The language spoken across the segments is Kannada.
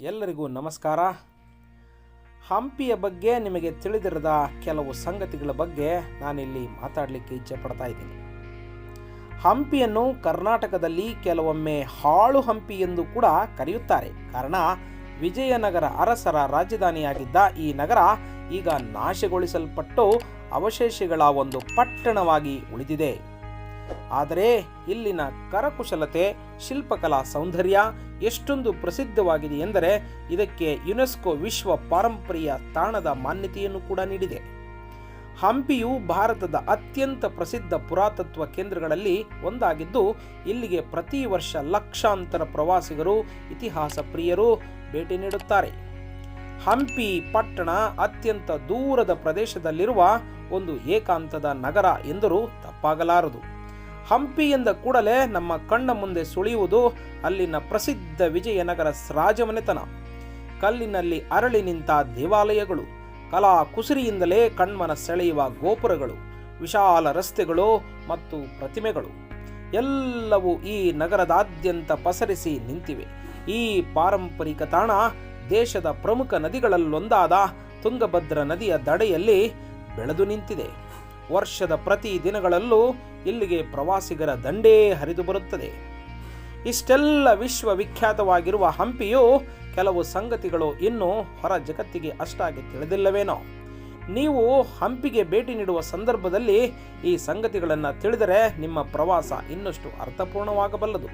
ಎಲ್ಲರಿಗೂ ನಮಸ್ಕಾರ. ಹಂಪಿಯ ಬಗ್ಗೆ ನಿಮಗೆ ತಿಳಿದಿರದ ಕೆಲವು ಸಂಗತಿಗಳ ಬಗ್ಗೆ ನಾನಿಲ್ಲಿ ಮಾತಾಡಲಿಕ್ಕೆ ಇಚ್ಛೆ ಪಡ್ತಾ ಇದ್ದೀನಿ. ಹಂಪಿಯನ್ನು ಕರ್ನಾಟಕದಲ್ಲಿ ಕೆಲವೊಮ್ಮೆ ಹಾಳು ಹಂಪಿ ಎಂದು ಕೂಡ ಕರೆಯುತ್ತಾರೆ. ಕಾರಣ, ವಿಜಯನಗರ ಅರಸರ ರಾಜಧಾನಿಯಾಗಿದ್ದ ಈ ನಗರ ಈಗ ನಾಶಗೊಳಿಸಲ್ಪಟ್ಟು ಅವಶೇಷಗಳ ಒಂದು ಪಟ್ಟಣವಾಗಿ ಉಳಿದಿದೆ. ಆದರೆ ಇಲ್ಲಿನ ಕರಕುಶಲತೆ, ಶಿಲ್ಪಕಲಾ ಸೌಂದರ್ಯ ಎಷ್ಟೊಂದು ಪ್ರಸಿದ್ಧವಾಗಿದೆ ಎಂದರೆ ಇದಕ್ಕೆ ಯುನೆಸ್ಕೋ ವಿಶ್ವ ಪಾರಂಪರ್ಯ ತಾಣದ ಮಾನ್ಯತೆಯನ್ನು ಕೂಡ ನೀಡಿದೆ. ಹಂಪಿಯು ಭಾರತದ ಅತ್ಯಂತ ಪ್ರಸಿದ್ಧ ಪುರಾತತ್ವ ಕೇಂದ್ರಗಳಲ್ಲಿ ಒಂದಾಗಿದ್ದು, ಇಲ್ಲಿಗೆ ಪ್ರತಿ ವರ್ಷ ಲಕ್ಷಾಂತರ ಪ್ರವಾಸಿಗರು, ಇತಿಹಾಸ ಪ್ರಿಯರು ಭೇಟಿ ನೀಡುತ್ತಾರೆ. ಹಂಪಿ ಪಟ್ಟಣ ಅತ್ಯಂತ ದೂರದ ಪ್ರದೇಶದಲ್ಲಿರುವ ಒಂದು ಏಕಾಂತದ ನಗರ ಎಂದರೂ ತಪ್ಪಾಗಲಾರದು. ಹಂಪಿ ಎಂದ ಕೂಡಲೇ ನಮ್ಮ ಕಣ್ಣ ಮುಂದೆ ಸುಳಿಯುವುದು ಅಲ್ಲಿನ ಪ್ರಸಿದ್ಧ ವಿಜಯನಗರ ರಾಜಮನೆತನ. ಕಲ್ಲಿನಲ್ಲಿ ಅರಳಿ ನಿಂತ ದೇವಾಲಯಗಳು, ಕಲಾ ಕುಸುರಿಯಿಂದಲೇ ಕಣ್ಮನ ಸೆಳೆಯುವ ಗೋಪುರಗಳು, ವಿಶಾಲ ರಸ್ತೆಗಳು ಮತ್ತು ಪ್ರತಿಮೆಗಳು. ಎಲ್ಲವೂ ಈ ನಗರದಾದ್ಯಂತ ಪಸರಿಸಿ ನಿಂತಿವೆ. ಈ ಪಾರಂಪರಿಕ ತಾಣ ದೇಶದ ಪ್ರಮುಖ ನದಿಗಳಲ್ಲೊಂದಾದ ತುಂಗಭದ್ರಾ ನದಿಯ ದಡೆಯಲ್ಲಿ ಬೆಳೆದು ನಿಂತಿದೆ. ವರ್ಷದ ಪ್ರತಿ ದಿನಗಳಲ್ಲೂ ಇಲ್ಲಿಗೆ ಪ್ರವಾಸಿಗರ ದಂಡೇ ಹರಿದು ಬರುತ್ತದೆ. ಇಷ್ಟೆಲ್ಲ ವಿಶ್ವವಿಖ್ಯಾತವಾಗಿರುವ ಹಂಪಿಯು ಕೆಲವು ಸಂಗತಿಗಳು ಇನ್ನೂ ಹೊರ ಜಗತ್ತಿಗೆ ಅಷ್ಟಾಗಿ ತಿಳಿದಿಲ್ಲವೇನೋ. ನೀವು ಹಂಪಿಗೆ ಭೇಟಿ ನೀಡುವ ಸಂದರ್ಭದಲ್ಲಿ ಈ ಸಂಗತಿಗಳನ್ನು ತಿಳಿದರೆ ನಿಮ್ಮ ಪ್ರವಾಸ ಇನ್ನಷ್ಟು ಅರ್ಥಪೂರ್ಣವಾಗಬಲ್ಲದು.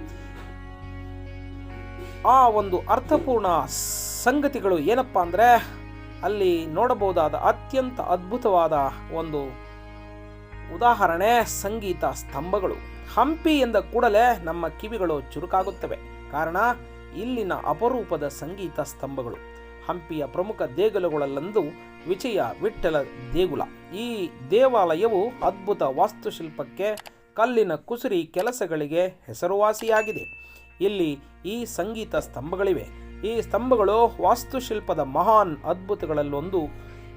ಆ ಒಂದು ಅರ್ಥಪೂರ್ಣ ಸಂಗತಿಗಳು ಏನಪ್ಪ ಅಂದರೆ ಅಲ್ಲಿ ನೋಡಬಹುದಾದ ಅತ್ಯಂತ ಅದ್ಭುತವಾದ ಒಂದು ಉದಾಹರಣೆ, ಸಂಗೀತ ಸ್ತಂಭಗಳು. ಹಂಪಿ ಎಂದ ಕೂಡಲೇ ನಮ್ಮ ಕಿವಿಗಳು ಚುರುಕಾಗುತ್ತವೆ. ಕಾರಣ, ಇಲ್ಲಿನ ಅಪರೂಪದ ಸಂಗೀತ ಸ್ತಂಭಗಳು. ಹಂಪಿಯ ಪ್ರಮುಖ ದೇಗುಲಗಳಲ್ಲೊಂದು ವಿಜಯ ವಿಠ್ಠಲ ದೇಗುಲ. ಈ ದೇವಾಲಯವು ಅದ್ಭುತ ವಾಸ್ತುಶಿಲ್ಪಕ್ಕೆ ಕಲ್ಲಿನ ಕುಸುರಿ ಕೆಲಸಗಳಿಗೆ ಹೆಸರುವಾಸಿಯಾಗಿದೆ. ಇಲ್ಲಿ ಈ ಸಂಗೀತ ಸ್ತಂಭಗಳಿವೆ. ಈ ಸ್ತಂಭಗಳು ವಾಸ್ತುಶಿಲ್ಪದ ಮಹಾನ್ ಅದ್ಭುತಗಳಲ್ಲೊಂದು.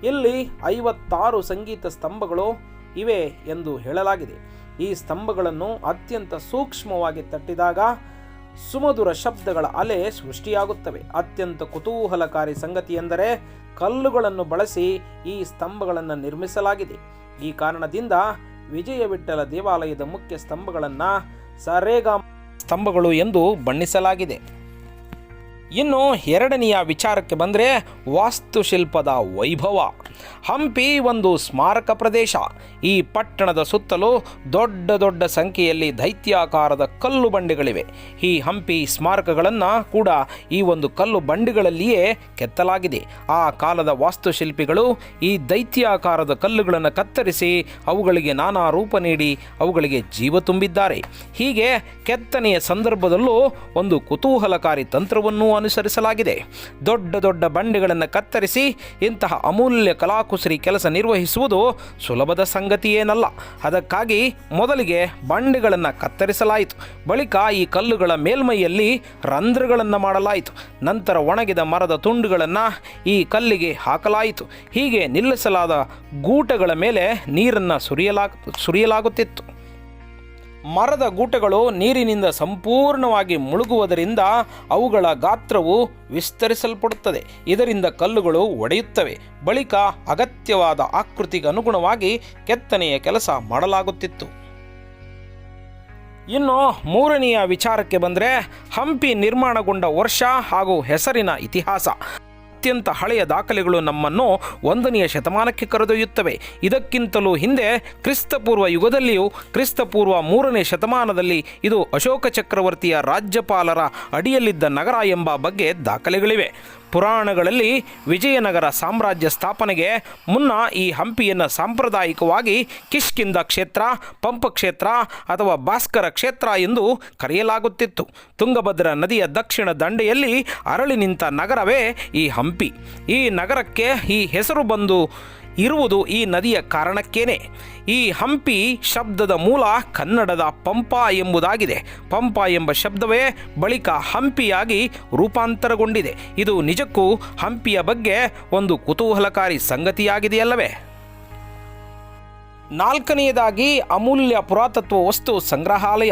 ಇಲ್ಲಿ ಐವತ್ತಾರು ಸಂಗೀತ ಸ್ತಂಭಗಳು ಇವೆ ಎಂದು ಹೇಳಲಾಗಿದೆ. ಈ ಸ್ತಂಭಗಳನ್ನು ಅತ್ಯಂತ ಸೂಕ್ಷ್ಮವಾಗಿ ತಟ್ಟಿದಾಗ ಸುಮಧುರ ಶಬ್ದಗಳ ಅಲೆ ಸೃಷ್ಟಿಯಾಗುತ್ತವೆ. ಅತ್ಯಂತ ಕುತೂಹಲಕಾರಿ ಸಂಗತಿ ಎಂದರೆ ಕಲ್ಲುಗಳನ್ನು ಬಳಸಿ ಈ ಸ್ತಂಭಗಳನ್ನು ನಿರ್ಮಿಸಲಾಗಿದೆ. ಈ ಕಾರಣದಿಂದ ವಿಜಯವಿಠಲ ದೇವಾಲಯದ ಮುಖ್ಯ ಸ್ತಂಭಗಳನ್ನು ಸರೇಗಾ ಸ್ತಂಭಗಳು ಎಂದು ಬಣ್ಣಿಸಲಾಗಿದೆ. ಇನ್ನು ಎರಡನೆಯ ವಿಚಾರಕ್ಕೆ ಬಂದರೆ ವಾಸ್ತುಶಿಲ್ಪದ ವೈಭವ. ಹಂಪಿ ಒಂದು ಸ್ಮಾರಕ ಪ್ರದೇಶ. ಈ ಪಟ್ಟಣದ ಸುತ್ತಲೂ ದೊಡ್ಡ ದೊಡ್ಡ ಸಂಖ್ಯೆಯಲ್ಲಿ ದೈತ್ಯಾಕಾರದ ಕಲ್ಲು ಬಂಡೆಗಳಿವೆ. ಈ ಹಂಪಿ ಸ್ಮಾರಕಗಳನ್ನು ಕೂಡ ಈ ಒಂದು ಕಲ್ಲು ಬಂಡೆಗಳಲ್ಲಿಯೇ ಕೆತ್ತಲಾಗಿದೆ. ಆ ಕಾಲದ ವಾಸ್ತುಶಿಲ್ಪಿಗಳು ಈ ದೈತ್ಯಾಕಾರದ ಕಲ್ಲುಗಳನ್ನು ಕತ್ತರಿಸಿ ಅವುಗಳಿಗೆ ನಾನಾ ರೂಪ ನೀಡಿ ಅವುಗಳಿಗೆ ಜೀವ ತುಂಬಿದ್ದಾರೆ. ಹೀಗೆ ಕೆತ್ತನೆಯ ಸಂದರ್ಭದಲ್ಲೂ ಒಂದು ಕುತೂಹಲಕಾರಿ ತಂತ್ರವನ್ನು ಅನುಸರಿಸಲಾಗಿದೆ. ದೊಡ್ಡ ದೊಡ್ಡ ಬಂಡೆಗಳನ್ನು ಕತ್ತರಿಸಿ ಇಂತಹ ಅಮೂಲ್ಯ ಕಲಾಕುಸರಿ ಕೆಲಸ ನಿರ್ವಹಿಸುವುದು ಸುಲಭದ ಸಂಗತಿಯೇನಲ್ಲ ಅದಕ್ಕಾಗಿ ಮೊದಲಿಗೆ ಬಂಡೆಗಳನ್ನು ಕತ್ತರಿಸಲಾಯಿತು. ಬಳಿಕ ಈ ಕಲ್ಲುಗಳ ಮೇಲ್ಮೈಯಲ್ಲಿ ರಂಧ್ರಗಳನ್ನು ಮಾಡಲಾಯಿತು. ನಂತರ ಒಣಗಿದ ಮರದ ತುಂಡುಗಳನ್ನು ಈ ಕಲ್ಲಿಗೆ ಹಾಕಲಾಯಿತು. ಹೀಗೆ ನಿಲ್ಲಿಸಲಾದ ಗೂಟಗಳ ಮೇಲೆ ನೀರನ್ನು ಸುರಿಯಲಾಗ, ಸುರಿಯಲಾಗುತ್ತಿತ್ತು. ಮರದ ಗೂಟಗಳು ನೀರಿನಿಂದ ಸಂಪೂರ್ಣವಾಗಿ ಮುಳುಗುವುದರಿಂದ ಅವುಗಳ ಗಾತ್ರವು ವಿಸ್ತರಿಸಲ್ಪಡುತ್ತದೆ. ಇದರಿಂದ ಕಲ್ಲುಗಳು ಒಡೆಯುತ್ತವೆ. ಬಳಿಕ ಅಗತ್ಯವಾದ ಆಕೃತಿಗೆ ಅನುಗುಣವಾಗಿ ಕೆತ್ತನೆಯ ಕೆಲಸ ಮಾಡಲಾಗುತ್ತಿತ್ತು. ಇನ್ನು ಮೂರನೆಯ ವಿಚಾರಕ್ಕೆ ಬಂದರೆ, ಹಂಪಿ ನಿರ್ಮಾಣಗೊಂಡ ವರ್ಷ ಹಾಗೂ ಹೆಸರಿನ ಇತಿಹಾಸ. ಅತ್ಯಂತ ಹಳೆಯ ದಾಖಲೆಗಳು ನಮ್ಮನ್ನು ಒಂದನೆಯ ಶತಮಾನಕ್ಕೆ ಕರೆದೊಯ್ಯುತ್ತವೆ. ಇದಕ್ಕಿಂತಲೂ ಹಿಂದೆ ಕ್ರಿಸ್ತಪೂರ್ವ ಯುಗದಲ್ಲಿಯೂ ಕ್ರಿಸ್ತಪೂರ್ವ ಮೂರನೇ ಶತಮಾನದಲ್ಲಿ ಇದು ಅಶೋಕ ಚಕ್ರವರ್ತಿಯ ರಾಜ್ಯಪಾಲರ ಅಡಿಯಲ್ಲಿದ್ದ ನಗರ ಎಂಬ ಬಗ್ಗೆ ದಾಖಲೆಗಳಿವೆ. ಪುರಾಣಗಳಲ್ಲಿ ವಿಜಯನಗರ ಸಾಮ್ರಾಜ್ಯ ಸ್ಥಾಪನೆಗೆ ಮುನ್ನ ಈ ಹಂಪಿಯನ್ನು ಸಾಂಪ್ರದಾಯಿಕವಾಗಿ ಕಿಷ್ಕಿಂದ ಕ್ಷೇತ್ರ, ಪಂಪ ಕ್ಷೇತ್ರ ಅಥವಾ ಭಾಸ್ಕರ ಕ್ಷೇತ್ರ ಎಂದು ಕರೆಯಲಾಗುತ್ತಿತ್ತು. ತುಂಗಭದ್ರಾ ನದಿಯ ದಕ್ಷಿಣ ದಂಡೆಯಲ್ಲಿ ಅರಳಿ ನಿಂತ ನಗರವೇ ಈ ಹಂಪಿ. ಈ ನಗರಕ್ಕೆ ಈ ಹೆಸರು ಬಂದು ಇರುವುದು ಈ ನದಿಯ ಕಾರಣಕ್ಕೇನೆ. ಈ ಹಂಪಿ ಶಬ್ದದ ಮೂಲ ಕನ್ನಡದ ಪಂಪ ಎಂಬುದಾಗಿದೆ. ಪಂಪ ಎಂಬ ಶಬ್ದವೇ ಬಳಿಕ ಹಂಪಿಯಾಗಿ ರೂಪಾಂತರಗೊಂಡಿದೆ. ಇದು ನಿಜಕ್ಕೂ ಹಂಪಿಯ ಬಗ್ಗೆ ಒಂದು ಕುತೂಹಲಕಾರಿ ಸಂಗತಿಯಾಗಿದೆಯಲ್ಲವೇ? ನಾಲ್ಕನೆಯದಾಗಿ ಅಮೂಲ್ಯ ಪುರಾತತ್ವ ವಸ್ತು ಸಂಗ್ರಹಾಲಯ.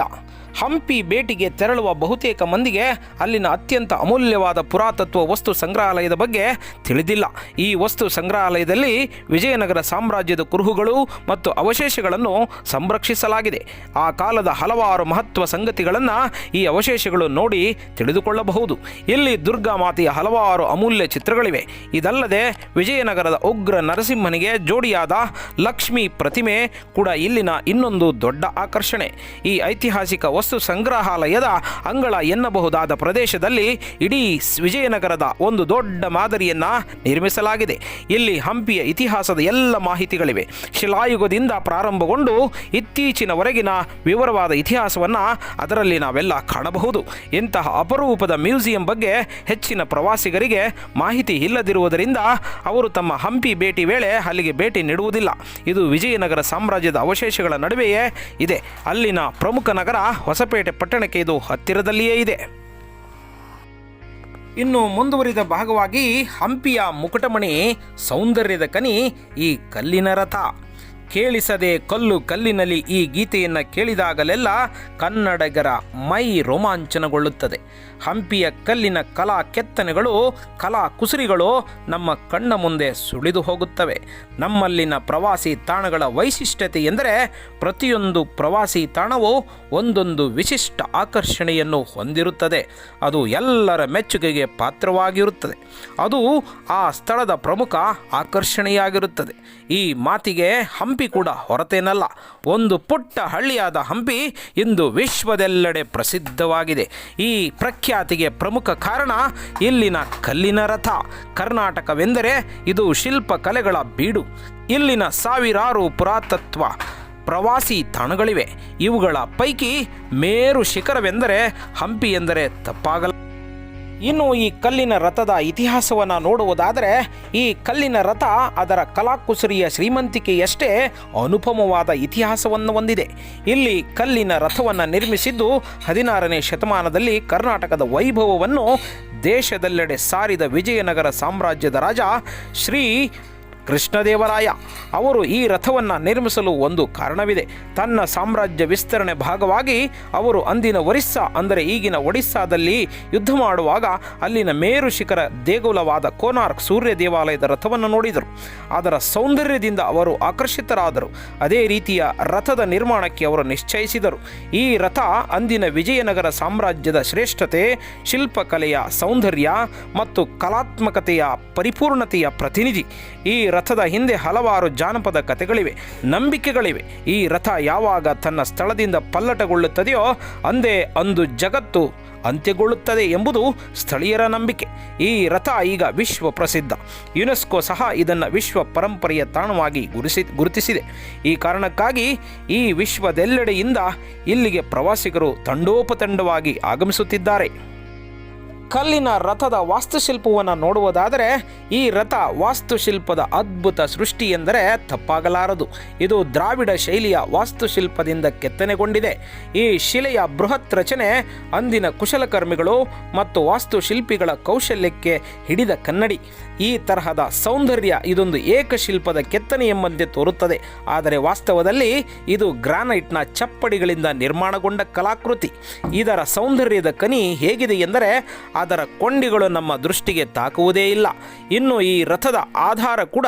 ಹಂಪಿ ಭೇಟಿಗೆ ತೆರಳುವ ಬಹುತೇಕ ಮಂದಿಗೆ ಅಲ್ಲಿನ ಅತ್ಯಂತ ಅಮೂಲ್ಯವಾದ ಪುರಾತತ್ವ ವಸ್ತು ಸಂಗ್ರಹಾಲಯದ ಬಗ್ಗೆ ತಿಳಿದಿಲ್ಲ. ಈ ವಸ್ತು ಸಂಗ್ರಹಾಲಯದಲ್ಲಿ ವಿಜಯನಗರ ಸಾಮ್ರಾಜ್ಯದ ಕುರುಹುಗಳು ಮತ್ತು ಅವಶೇಷಗಳನ್ನು ಸಂರಕ್ಷಿಸಲಾಗಿದೆ. ಆ ಕಾಲದ ಹಲವಾರು ಮಹತ್ವ ಸಂಗತಿಗಳನ್ನು ಈ ಅವಶೇಷಗಳು ನೋಡಿ ತಿಳಿದುಕೊಳ್ಳಬಹುದು. ಇಲ್ಲಿ ದುರ್ಗಾ ಮಾತೆಯ ಹಲವಾರು ಅಮೂಲ್ಯ ಚಿತ್ರಗಳಿವೆ. ಇದಲ್ಲದೆ ವಿಜಯನಗರದ ಉಗ್ರ ನರಸಿಂಹನಿಗೆ ಜೋಡಿಯಾದ ಲಕ್ಷ್ಮಿ ಪ್ರತಿಮೆ ಕೂಡ ಇಲ್ಲಿನ ಇನ್ನೊಂದು ದೊಡ್ಡ ಆಕರ್ಷಣೆ. ಈ ಐತಿಹಾಸಿಕ ವಸ್ತು ಸಂಗ್ರಹಾಲಯದ ಅಂಗಳ ಎನ್ನಬಹುದಾದ ಪ್ರದೇಶದಲ್ಲಿ ಇಡೀ ವಿಜಯನಗರದ ಒಂದು ದೊಡ್ಡ ಮಾದರಿಯನ್ನು ನಿರ್ಮಿಸಲಾಗಿದೆ. ಇಲ್ಲಿ ಹಂಪಿಯ ಇತಿಹಾಸದ ಎಲ್ಲ ಮಾಹಿತಿಗಳಿವೆ. ಶಿಲಾಯುಗದಿಂದ ಪ್ರಾರಂಭಗೊಂಡು ಇತ್ತೀಚಿನವರೆಗಿನ ವಿವರವಾದ ಇತಿಹಾಸವನ್ನು ಅದರಲ್ಲಿ ನಾವೆಲ್ಲ ಕಾಣಬಹುದು. ಇಂತಹ ಅಪರೂಪದ ಮ್ಯೂಸಿಯಂ ಬಗ್ಗೆ ಹೆಚ್ಚಿನ ಪ್ರವಾಸಿಗರಿಗೆ ಮಾಹಿತಿ ಇಲ್ಲದಿರುವುದರಿಂದ ಅವರು ತಮ್ಮ ಹಂಪಿ ಭೇಟಿ ವೇಳೆ ಅಲ್ಲಿಗೆ ಭೇಟಿ ನೀಡುವುದಿಲ್ಲ. ಇದು ವಿಜಯನಗರ ಸಾಮ್ರಾಜ್ಯದ ಅವಶೇಷಗಳ ನಡುವೆಯೇ ಇದೆ. ಅಲ್ಲಿನ ಪ್ರಮುಖ ನಗರ ಹೊಸಪೇಟೆ ಪಟ್ಟಣಕ್ಕೆ ಇದು ಹತ್ತಿರದಲ್ಲಿಯೇ ಇದೆ. ಇನ್ನು ಮುಂದುವರಿದ ಭಾಗವಾಗಿ ಹಂಪಿಯ ಮುಕುಟಮಣಿ ಸೌಂದರ್ಯದ ಕನಿ ಈ ಕಲ್ಲಿನ ರಥ. ಕೇಳಿಸದೆ ಕಲ್ಲು ಕಲ್ಲಿನಲ್ಲಿ ಈ ಗೀತೆಯನ್ನು ಕೇಳಿದಾಗಲೆಲ್ಲ ಕನ್ನಡಿಗರ ಮೈ ರೋಮಾಂಚನಗೊಳ್ಳುತ್ತದೆ. ಹಂಪಿಯ ಕಲ್ಲಿನ ಕಲಾ ಕೆತ್ತನೆಗಳು, ಕಲಾ ಕುಸುರಿಗಳು ನಮ್ಮ ಕಣ್ಣ ಮುಂದೆ ಸುಳಿದು ಹೋಗುತ್ತವೆ. ನಮ್ಮಲ್ಲಿನ ಪ್ರವಾಸಿ ತಾಣಗಳ ವೈಶಿಷ್ಟ್ಯತೆ ಎಂದರೆ ಪ್ರತಿಯೊಂದು ಪ್ರವಾಸಿ ತಾಣವು ಒಂದೊಂದು ವಿಶಿಷ್ಟ ಆಕರ್ಷಣೆಯನ್ನು ಹೊಂದಿರುತ್ತದೆ. ಅದು ಎಲ್ಲರ ಮೆಚ್ಚುಗೆಗೆ ಪಾತ್ರವಾಗಿರುತ್ತದೆ. ಅದು ಆ ಸ್ಥಳದ ಪ್ರಮುಖ ಆಕರ್ಷಣೆಯಾಗಿರುತ್ತದೆ. ಈ ಮಾತಿಗೆ ಹಂಪಿ ಕೂಡ ಹೊರತೇನಲ್ಲ. ಒಂದು ಪುಟ್ಟ ಹಳ್ಳಿಯಾದ ಹಂಪಿ ಇಂದು ವಿಶ್ವದೆಲ್ಲೆಡೆ ಪ್ರಸಿದ್ಧವಾಗಿದೆ. ಈ ಪ್ರಖ್ಯಾತಿಗೆ ಪ್ರಮುಖ ಕಾರಣ ಇಲ್ಲಿನ ಕಲ್ಲಿನ ರಥ. ಕರ್ನಾಟಕವೆಂದರೆ ಇದು ಶಿಲ್ಪಕಲೆಗಳ ಬೀಡು. ಇಲ್ಲಿನ ಸಾವಿರಾರು ಪುರಾತತ್ವ ಪ್ರವಾಸಿ ತಾಣಗಳಿವೆ. ಇವುಗಳ ಪೈಕಿ ಮೇರು ಶಿಖರವೆಂದರೆ ಹಂಪಿ ಎಂದರೆ ತಪ್ಪಾಗಲ್ಲ. ಇನ್ನು ಈ ಕಲ್ಲಿನ ರಥದ ಇತಿಹಾಸವನ್ನು ನೋಡುವುದಾದರೆ, ಈ ಕಲ್ಲಿನ ರಥ ಅದರ ಕಲಾಕುಸರಿಯ ಶ್ರೀಮಂತಿಕೆಯಷ್ಟೇ ಅನುಪಮವಾದ ಇತಿಹಾಸವನ್ನು ಹೊಂದಿದೆ. ಇಲ್ಲಿ ಕಲ್ಲಿನ ರಥವನ್ನು ನಿರ್ಮಿಸಿದ್ದು ಹದಿನಾರನೇ ಶತಮಾನದಲ್ಲಿ ಕರ್ನಾಟಕದ ವೈಭವವನ್ನು ದೇಶದೆಲ್ಲೆಡೆ ಸಾರಿದ ವಿಜಯನಗರ ಸಾಮ್ರಾಜ್ಯದ ರಾಜ ಶ್ರೀ ಕೃಷ್ಣದೇವರಾಯ. ಅವರು ಈ ರಥವನ್ನು ನಿರ್ಮಿಸಲು ಒಂದು ಕಾರಣವಿದೆ. ತನ್ನ ಸಾಮ್ರಾಜ್ಯ ವಿಸ್ತರಣೆ ಭಾಗವಾಗಿ ಅವರು ಅಂದಿನ ಒರಿಸ್ಸಾ, ಅಂದರೆ ಈಗಿನ ಒಡಿಸ್ಸಾದಲ್ಲಿ ಯುದ್ಧ ಮಾಡುವಾಗ ಅಲ್ಲಿನ ಮೇರು ಶಿಖರ ದೇಗುಲವಾದ ಕೋನಾರ್ಕ್ ಸೂರ್ಯ ದೇವಾಲಯದ ರಥವನ್ನು ನೋಡಿದರು. ಅದರ ಸೌಂದರ್ಯದಿಂದ ಅವರು ಆಕರ್ಷಿತರಾದರು. ಅದೇ ರೀತಿಯ ರಥದ ನಿರ್ಮಾಣಕ್ಕೆ ಅವರು ನಿಶ್ಚಯಿಸಿದರು. ಈ ರಥ ಅಂದಿನ ವಿಜಯನಗರ ಸಾಮ್ರಾಜ್ಯದ ಶ್ರೇಷ್ಠತೆ, ಶಿಲ್ಪಕಲೆಯ ಸೌಂದರ್ಯ ಮತ್ತು ಕಲಾತ್ಮಕತೆಯ ಪರಿಪೂರ್ಣತೆಯ ಪ್ರತಿನಿಧಿ. ಈ ರಥದ ಹಿಂದೆ ಹಲವಾರು ಜಾನಪದ ಕಥೆಗಳಿವೆ, ನಂಬಿಕೆಗಳಿವೆ. ಈ ರಥ ಯಾವಾಗ ತನ್ನ ಸ್ಥಳದಿಂದ ಪಲ್ಲಟಗೊಳ್ಳುತ್ತದೆಯೋ, ಅಂದೇ ಅಂದು ಜಗತ್ತು ಅಂತ್ಯಗೊಳ್ಳುತ್ತದೆ ಎಂಬುದು ಸ್ಥಳೀಯರ ನಂಬಿಕೆ. ಈ ರಥ ಈಗ ವಿಶ್ವ ಪ್ರಸಿದ್ಧ. ಯುನೆಸ್ಕೋ ಸಹ ಇದನ್ನು ವಿಶ್ವ ಪರಂಪರೆಯ ತಾಣವಾಗಿ ಗುರುಸಿ, ಗುರುತಿಸಿದೆ. ಈ ಕಾರಣಕ್ಕಾಗಿ ಈ ವಿಶ್ವದೆಲ್ಲೆಡೆಯಿಂದ ಇಲ್ಲಿಗೆ ಪ್ರವಾಸಿಗರು ತಂಡೋಪತಂಡವಾಗಿ ಆಗಮಿಸುತ್ತಿದ್ದಾರೆ. ಕಲ್ಲಿನ ರಥದ ವಾಸ್ತುಶಿಲ್ಪವನ್ನು ನೋಡುವುದಾದರೆ ಈ ರಥ ವಾಸ್ತುಶಿಲ್ಪದ ಅದ್ಭುತ ಸೃಷ್ಟಿ ಎಂದರೆ ತಪ್ಪಾಗಲಾರದು. ಇದು ದ್ರಾವಿಡ ಶೈಲಿಯ ವಾಸ್ತುಶಿಲ್ಪದಿಂದ ಕೆತ್ತನೆಗೊಂಡಿದೆ. ಈ ಶಿಲೆಯ ಬೃಹತ್ ರಚನೆ ಅಂದಿನ ಕುಶಲಕರ್ಮಿಗಳು ಮತ್ತು ವಾಸ್ತುಶಿಲ್ಪಿಗಳ ಕೌಶಲ್ಯಕ್ಕೆ ಹಿಡಿದ ಕನ್ನಡಿ. ಈ ತರಹದ ಸೌಂದರ್ಯ ಇದೊಂದು ಏಕಶಿಲ್ಪದ ಕೆತ್ತನೆ ಎಂಬಂತೆ ತೋರುತ್ತದೆ. ಆದರೆ ವಾಸ್ತವದಲ್ಲಿ ಇದು ಗ್ರಾನೈಟ್ನ ಚಪ್ಪಡಿಗಳಿಂದ ನಿರ್ಮಾಣಗೊಂಡ ಕಲಾಕೃತಿ. ಇದರ ಸೌಂದರ್ಯದ ಕನಿ ಹೇಗಿದೆ ಎಂದರೆ ಅದರ ಕೊಂಡಿಗಳು ನಮ್ಮ ದೃಷ್ಟಿಗೆ ತಾಕುವುದೇ ಇಲ್ಲ. ಇನ್ನು ಈ ರಥದ ಆಧಾರ ಕೂಡ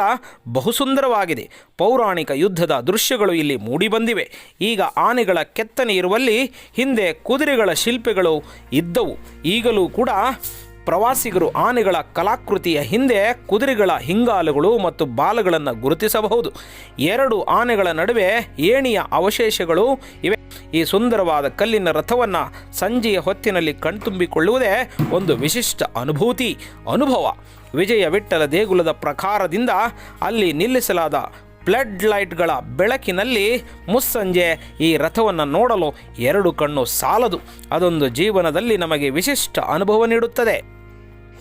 ಬಹುಸುಂದರವಾಗಿದೆ. ಪೌರಾಣಿಕ ಯುದ್ಧದ ದೃಶ್ಯಗಳು ಇಲ್ಲಿ ಮೂಡಿಬಂದಿವೆ. ಈಗ ಆನೆಗಳ ಕೆತ್ತನೆ ಇರುವಲ್ಲಿ ಹಿಂದೆ ಕುದುರೆಗಳ ಶಿಲ್ಪಗಳು ಇದ್ದವು. ಈಗಲೂ ಕೂಡ ಪ್ರವಾಸಿಗರು ಆನೆಗಳ ಕಲಾಕೃತಿಯ ಹಿಂದೆ ಕುದುರೆಗಳ ಹಿಂಗಾಲುಗಳು ಮತ್ತು ಬಾಲಗಳನ್ನು ಗುರುತಿಸಬಹುದು. ಎರಡು ಆನೆಗಳ ನಡುವೆ ಏಣಿಯ ಅವಶೇಷಗಳು ಇವೆ. ಈ ಸುಂದರವಾದ ಕಲ್ಲಿನ ರಥವನ್ನು ಸಂಜೆಯ ಹೊತ್ತಿನಲ್ಲಿ ಕಣ್ತುಂಬಿಕೊಳ್ಳುವುದೇ ಒಂದು ವಿಶಿಷ್ಟ ಅನುಭೂತಿ, ಅನುಭವ. ವಿಜಯ ವಿಠ್ಠಲ ದೇಗುಲದ ಪ್ರಕಾರದಿಂದ ಅಲ್ಲಿ ನಿಲ್ಲಿಸಲಾದ ಫ್ಲಡ್ ಲೈಟ್ಗಳ ಬೆಳಕಿನಲ್ಲಿ ಮುಸ್ಸಂಜೆ ಈ ರಥವನ್ನು ನೋಡಲು ಎರಡು ಕಣ್ಣು ಸಾಲದು. ಅದೊಂದು ಜೀವನದಲ್ಲಿ ನಮಗೆ ವಿಶಿಷ್ಟ ಅನುಭವ ನೀಡುತ್ತದೆ.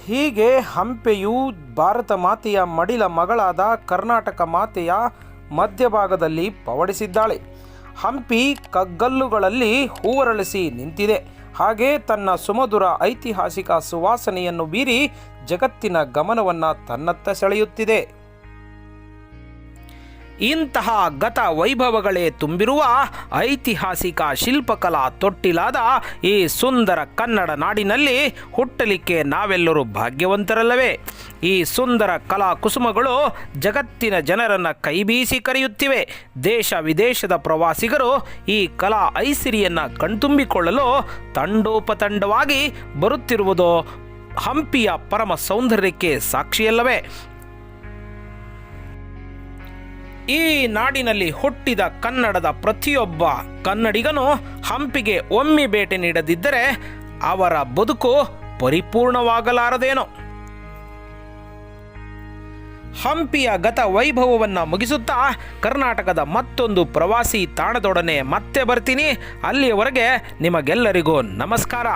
ಹೀಗೆ ಹಂಪೆಯು ಭಾರತ ಮಾತೆಯ ಮಡಿಲ ಮಗಳಾದ ಕರ್ನಾಟಕ ಮಾತೆಯ ಮಧ್ಯಭಾಗದಲ್ಲಿ ಪವಡಿಸಿದ್ದಾಳೆ. ಹಂಪಿ ಕಗ್ಗಲ್ಲುಗಳಲ್ಲಿ ಹೂವರಳಿಸಿ ನಿಂತಿದೆ. ಹಾಗೆ ತನ್ನ ಸುಮಧುರ ಐತಿಹಾಸಿಕ ಸುವಾಸನೆಯನ್ನು ಬೀರಿ ಜಗತ್ತಿನ ಗಮನವನ್ನು ತನ್ನತ್ತ ಸೆಳೆಯುತ್ತಿದೆ. ಇಂತಹ ಗತ ವೈಭವಗಳೇ ತುಂಬಿರುವ ಐತಿಹಾಸಿಕ ಶಿಲ್ಪಕಲಾ ತೊಟ್ಟಿಲಾದ ಈ ಸುಂದರ ಕನ್ನಡ ನಾಡಿನಲ್ಲಿ ಹುಟ್ಟಲಿಕ್ಕೆ ನಾವೆಲ್ಲರೂ ಭಾಗ್ಯವಂತರಲ್ಲವೇ. ಈ ಸುಂದರ ಕಲಾ ಕುಸುಮಗಳು ಜಗತ್ತಿನ ಜನರನ್ನು ಕೈಬೀಸಿ ಕರೆಯುತ್ತಿವೆ. ದೇಶ ವಿದೇಶದ ಪ್ರವಾಸಿಗರು ಈ ಕಲಾ ಐಸಿರಿಯನ್ನು ಕಣ್ತುಂಬಿಕೊಳ್ಳಲು ತಂಡೋಪತಂಡವಾಗಿ ಬರುತ್ತಿರುವುದು ಹಂಪಿಯ ಪರಮ ಸೌಂದರ್ಯಕ್ಕೆ ಸಾಕ್ಷಿಯಲ್ಲವೇ. ಈ ನಾಡಿನಲ್ಲಿ ಹುಟ್ಟಿದ ಕನ್ನಡದ ಪ್ರತಿಯೊಬ್ಬ ಕನ್ನಡಿಗನು ಹಂಪಿಗೆ ಒಮ್ಮೆ ಭೇಟಿ ನೀಡದಿದ್ದರೆ ಅವರ ಬದುಕು ಪರಿಪೂರ್ಣವಾಗಲಾರದೇನೋ? ಹಂಪಿಯ ಗತ ವೈಭವವನ್ನು ಮುಗಿಸುತ್ತಾ ಕರ್ನಾಟಕದ ಮತ್ತೊಂದು ಪ್ರವಾಸಿ ತಾಣದೊಡನೆ ಮತ್ತೆ ಬರ್ತೀನಿ. ಅಲ್ಲಿಯವರೆಗೆ ನಿಮಗೆಲ್ಲರಿಗೂ ನಮಸ್ಕಾರ.